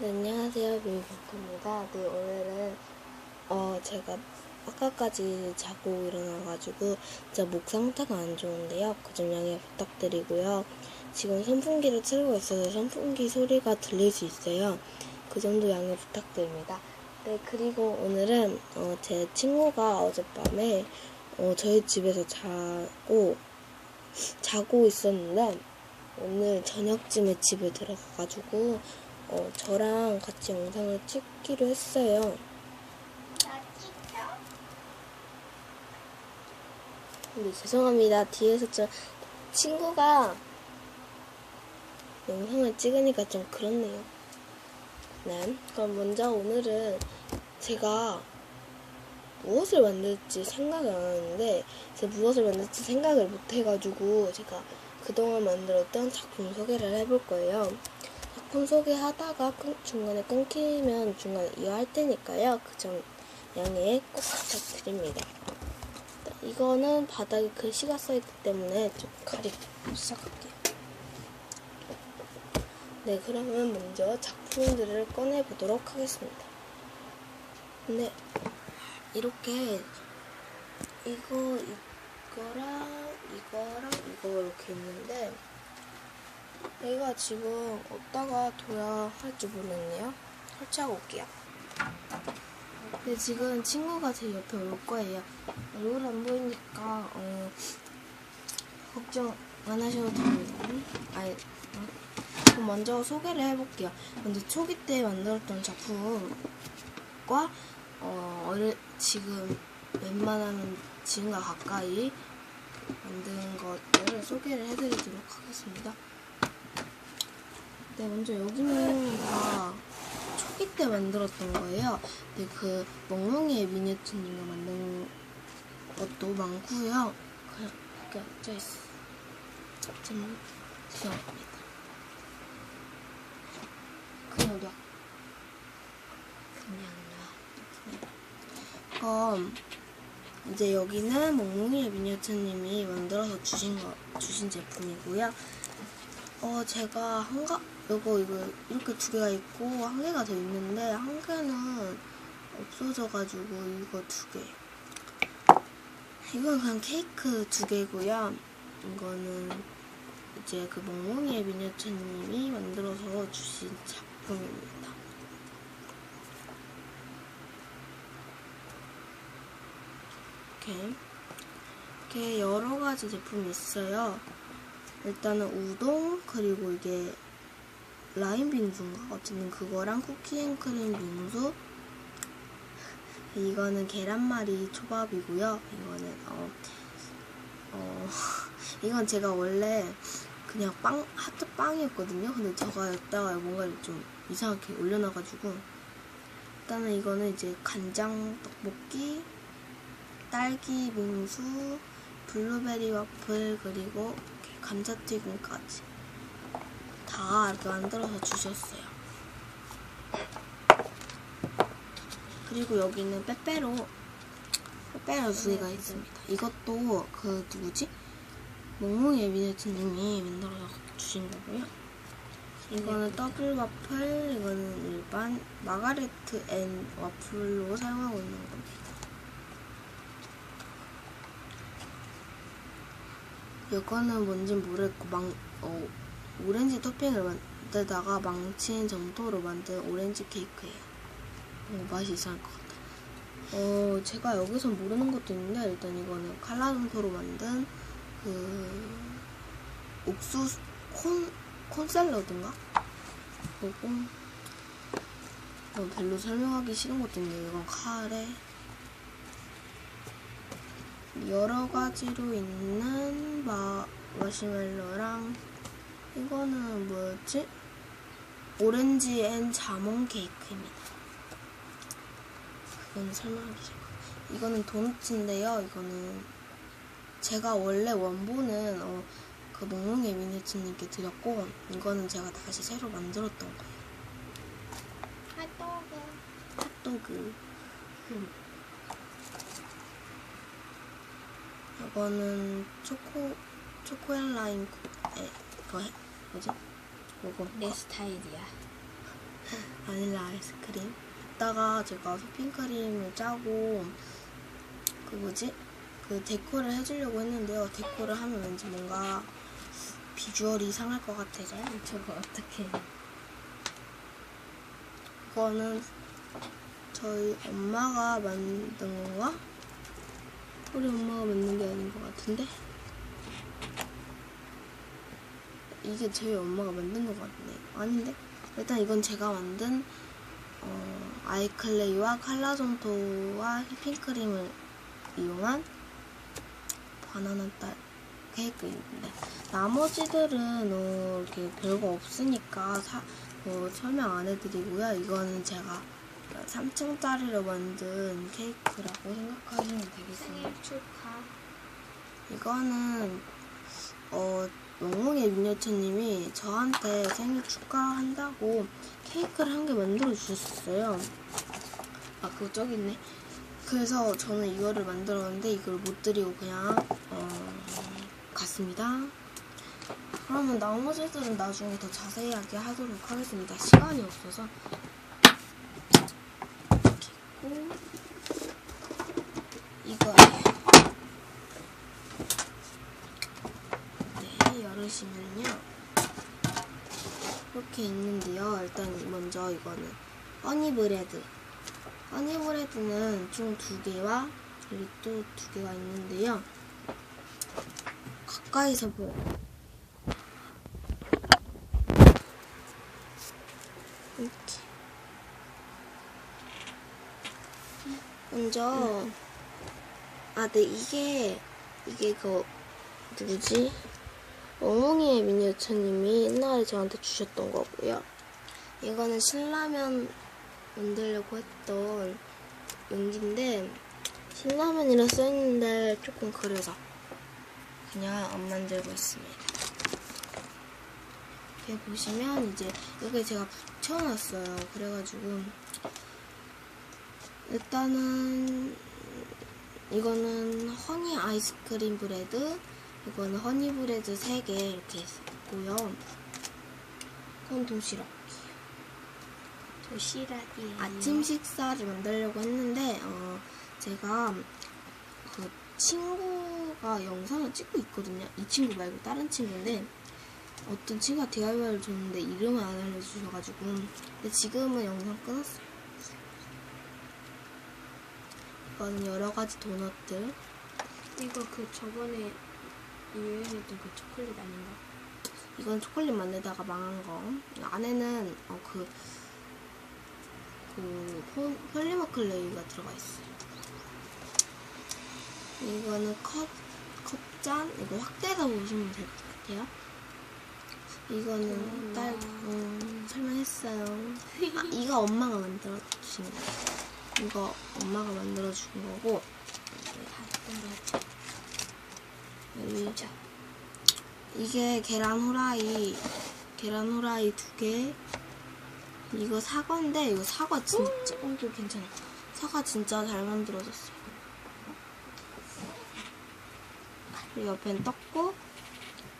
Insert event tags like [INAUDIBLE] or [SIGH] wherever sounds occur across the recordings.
네, 안녕하세요. 뮤비버크입니다. 네, 오늘은, 어, 제가 아까까지 자고 일어나가지고, 진짜 목 상태가 안 좋은데요. 그점 양해 부탁드리고요. 지금 선풍기를 틀고 있어서 선풍기 소리가 들릴 수 있어요. 그 점도 양해 부탁드립니다. 네, 그리고 오늘은, 어, 제 친구가 어젯밤에, 어, 저희 집에서 자고, 자고 있었는데, 오늘 저녁쯤에 집에 들어가가지고, 어, 저랑 같이 영상을 찍기로 했어요. 근데 죄송합니다. 뒤에서 좀 친구가 영상을 찍으니까 좀 그렇네요. 네. 그럼 먼저 오늘은 제가 무엇을 만들지 생각을 안 하는데 제가 무엇을 만들지 생각을 못 해가지고 제가 그동안 만들었던 작품 소개를 해볼 거예요. 작품 소개하다가 끊- 중간에 끊기면 중간에 이어할 테니까요. 그 점 양해 꼭 부탁드립니다. 이거는 바닥에 글씨가 써있기 때문에 좀 가리고 시작할게요. 네, 그러면 먼저 작품들을 꺼내보도록 하겠습니다. 네, 이렇게 이거, 이거랑 이거랑 이거 이렇게 있는데 얘가 지금 어디다가 둬야 할지 모르겠네요. 설치하고 올게요. 근데 지금 친구가 제 옆에 올 거예요. 얼굴 안 보이니까 어, 걱정 안 하셔도 됩니다. 아니, 어. 그럼 먼저 소개를 해볼게요. 먼저 초기 때 만들었던 작품과 어, 어릴, 지금 웬만하면 지금과 가까이 만든 것들을 소개를 해드리도록 하겠습니다. 네, 먼저 여기는 다 초기 때 만들었던 거예요. 근데 그 멍멍이의 미니어처님가 만든 것도 많고요. 그냥 이렇게 앉아있어. 좀 죄송합니다. 그냥 놔. 그냥 놔. 그럼 이제 여기는 멍멍이의 미니어처님이 만들어서 주신 거 주신 제품이고요. 어 제가 한가 요거 이거 이렇게 두 개가 있고 한 개가 더 있는데 한 개는 없어져가지고 이거 두 개. 이건 그냥 케이크 두 개고요. 이거는 이제 그 멍멍이의 미니어처님이 만들어서 주신 작품입니다. 이렇게 이렇게 여러 가지 제품이 있어요. 일단은 우동 그리고 이게 라임 빙수인가 어쨌든 그거랑 쿠키앤크림 빙수 이거는 계란말이 초밥이고요. 이거는 어, 어 [LAUGHS] 이건 제가 원래 그냥 빵 하트 빵이었거든요. 근데 제가 여기다가 뭔가를 좀 이상하게 올려놔가지고 일단은 이거는 이제 간장 떡볶이, 딸기 빙수, 블루베리 와플 그리고 감자튀김까지 다 이렇게 만들어서 주셨어요. 그리고 여기는 빼빼로 빼빼로 두 개가 있습니다. 이것도 그 누구지? 몽몽이의 미네트님이 만들어서 주신 거고요. 이거는 더블 와플, 이거는 일반 마가레트 앤 와플로 사용하고 있는 겁니다. 이거는 뭔지 모르겠고 망, 어, 오렌지 토핑을 만들다가 망친 점토로 만든 오렌지 케이크예요. 어, 맛이 이상할 것 같아. 어, 제가 여기서 모르는 것도 있는데 일단 이거는 칼라 점토로 만든 그 옥수수 콘, 콘 샐러드인가? 그리고 어, 별로 설명하기 싫은 것도 있는데 이건 카레 여러 가지로 있는 마, 마시멜로랑 이거는 뭐였지? 오렌지 앤 자몽 케이크입니다. 그건 설명하기 싫고 이거는 도넛인데요. 이거는 제가 원래 원본은 어, 그 몽롱의 미니츠님께 드렸고 이거는 제가 다시 새로 만들었던 거예요. 핫도그. 핫도그. 음. 이거는 초코 초코앤 라임 에, 그 뭐지? 요거 내 스타일이야. [LAUGHS] 아니 아이스크림. 이따가 제가 휘핑크림을 짜고 그 뭐지? 그 데코를 해주려고 했는데요. 데코를 하면 왠지 뭔가 비주얼이 이상할 것 같아서 [LAUGHS] 저거 어떻게 해? 이거는 저희 엄마가 만든 건가? 우리 엄마가 만든 게 아닌 것 같은데? 이게 저희 엄마가 만든 것 같네. 아닌데? 일단 이건 제가 만든 어, 아이클레이와 칼라존토와 휘핑크림을 이용한 바나나 딸 케이크인데 나머지들은 어, 이렇게 별거 없으니까 사, 어, 설명 안 해드리고요. 이거는 제가 3층짜리로 만든 케이크라고 생각하시면 되겠습니다. 이거는 어 멍멍의 미녀처님이 저한테 생일 축하한다고 케이크를 한 개 만들어 주셨어요. 아 그거 저기 있네. 그래서 저는 이거를 만들었는데 이걸 못 드리고 그냥 어, 갔습니다. 그러면 나머지들은 나중에 더 자세하게 하도록 하겠습니다. 시간이 없어서. 이렇게 있고 이거예요. 네, 열으시면요. 이렇게 있는데요. 일단 먼저 이거는 허니브레드. 허니브레드는 총 두 개와 여기 또 두 개가 있는데요. 가까이서 보여. 이렇게. 먼저 아, 네 이게 이게 그 누구지? 엉엉이의 미니어처님이 옛날에 저한테 주셨던 거고요. 이거는 신라면 만들려고 했던 용기인데 신라면이라 써있는데 조금 그래서 그냥 안 만들고 있습니다. 이렇게 보시면 이제 여기 제가 붙여놨어요. 그래가지고 일단은 이거는 허니 아이스크림 브레드, 이거는 허니 브레드 3개 이렇게 있고요. 그건 도시락. 도시락이에요. 아침 식사를 만들려고 했는데, 어, 제가 그 친구가 영상을 찍고 있거든요. 이 친구 말고 다른 친구인데, 어떤 친구가 DIY를 줬는데 이름을 안 알려주셔가지고, 근데 지금은 영상 끊었어요. 이거는 여러 가지 도넛들. 이거 그 저번에 유행했던 그 초콜릿 아닌가? 이건 초콜릿 만들다가 망한 거. 안에는 어, 그, 그 폴- 폴리머클레이가 들어가 있어요. 이거는 컵, 컵잔. 이거 확대해서 보시면 될 것 같아요. 이거는 음, 딸, 나. 음, 설명했어요. 아, 이거 엄마가 만들어 주신 거. 이거 엄마가 만들어 준 거고. 여기 이게 계란 후라이, 계란 후라이 두 개. 이거 사과인데, 이거 사과 진짜, 어, 이거 괜찮아. 사과 진짜 잘 만들어졌어요. 그리고 옆엔 떡국,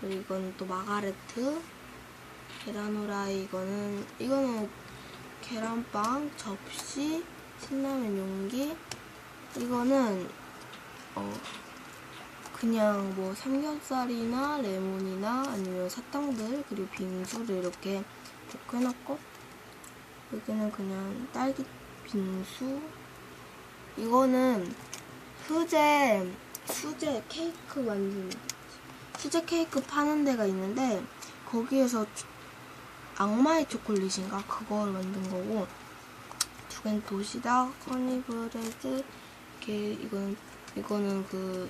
그리고 이건 또 마가레트, 계란 후라이, 이거는, 이거는 계란빵, 접시, 신라면 용기, 이거는, 어, 그냥 뭐 삼겹살이나 레몬이나 아니면 사탕들 그리고 빙수를 이렇게 이렇게 해놨고 여기는 그냥 딸기 빙수. 이거는 수제 수제 케이크 만든 수제 케이크 파는 데가 있는데 거기에서 초- 악마의 초콜릿인가? 그걸 만든 거고 두 개는 도시락, 허니브레드 이렇게 이거는 이거는 그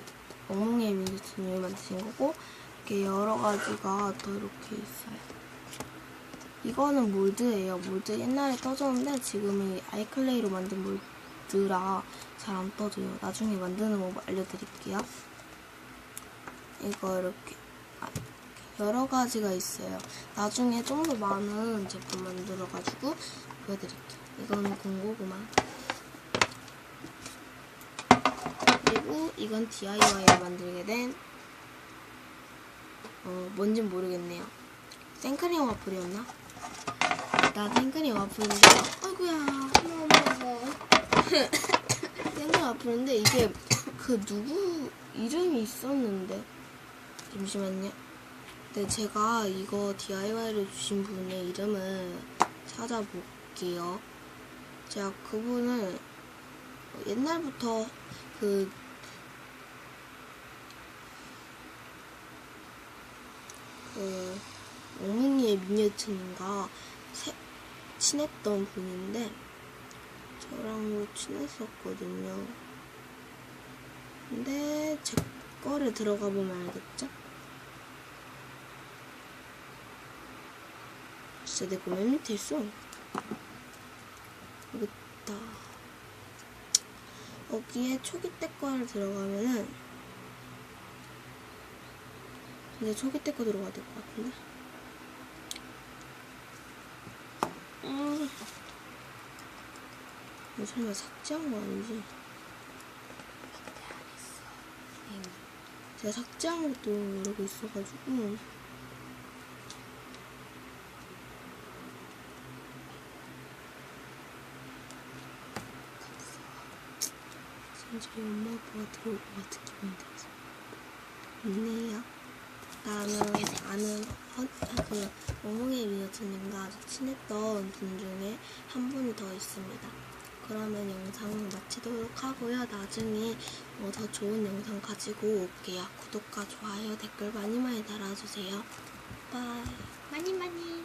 엉망의 미니스님이 만드신 거고 이렇게 여러 가지가 더 이렇게 있어요. 이거는 몰드예요. 몰드 옛날에 떠졌는데 지금은 아이클레이로 만든 몰드라 잘 안 떠져요. 나중에 만드는 법 알려드릴게요. 이거 이렇게 아, 여러 가지가 있어요. 나중에 좀 더 많은 제품 만들어가지고 보여드릴게요. 이거는 공고구마. 그리고 이건 DIY로 만들게 된, 어, 뭔진 모르겠네요. 생크림 와플이었나? 나 탱근이 와플인데 어머머머. 탱근이 [LAUGHS] 와플인데 이게 그 누구 이름이 있었는데 잠시만요 네 제가 이거 DIY를 주신 분의 이름을 찾아볼게요 제가 그분을 옛날부터 그 그, 어머니의 미니어처인가 세- 친했던 분인데 저랑 친했었거든요. 근데 제 거를 들어가 보면 알겠죠? 진짜 내거 맨 밑에 있어. 여기 있다. 여기에 초기 때 거를 들어가면은 근데 초기 때 거 들어가야 될 것 같은데. 음. 이거 설마 삭제한 거 아니지? 제가 삭제한 것도 모르고 있어가지고. 진짜 엄마 아빠가 들어올 것 같은 기분이 들어서. 있네요. 나는 아는 헌, 그 어몽의 미어트님과 친했던 분 중에 한 분이 더 있습니다. 그러면 영상 마치도록 하고요. 나중에 어, 더 좋은 영상 가지고 올게요. 구독과 좋아요, 댓글 많이 많이 달아주세요. 바이. 많이 많이.